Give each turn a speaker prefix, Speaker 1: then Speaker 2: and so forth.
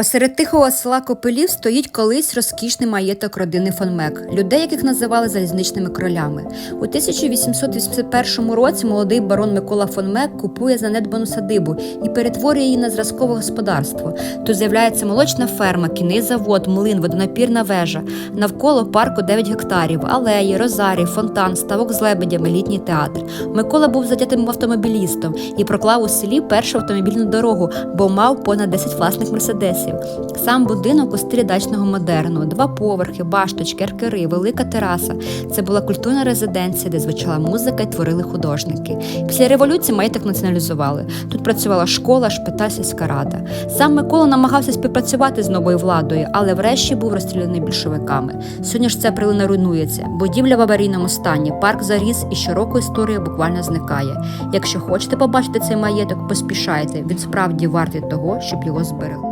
Speaker 1: Посеред тихого села Копилів стоїть колись розкішний маєток родини фон Мек, людей, яких називали залізничними кролями. У 1881 році молодий барон Микола фон Мек купує занедбану садибу і перетворює її на зразкове господарство. Тут з'являється молочна ферма, кінний завод, млин, водонапірна вежа. Навколо парку 9 гектарів, алеї, розарій, фонтан, ставок з лебедями, літній театр. Микола був затятим автомобілістом і проклав у селі першу автомобільну дорогу, бо мав понад 10 власних мерседесів. Сам будинок у стилі дачного модерну, два поверхи, башточки, аркери, велика тераса. Це була культурна резиденція, де звучала музика і творили художники. Після революції маєток націоналізували. Тут працювала школа, шпиталь, сільська рада. Сам Микола намагався співпрацювати з новою владою, але врешті був розстріляний більшовиками. Сьогодні ж ця прилина руйнується. Будівля в аварійному стані, парк заріс і щороку історія буквально зникає. Якщо хочете побачити цей маєток, поспішайте. Він справді вартий того, щоб його зберегли.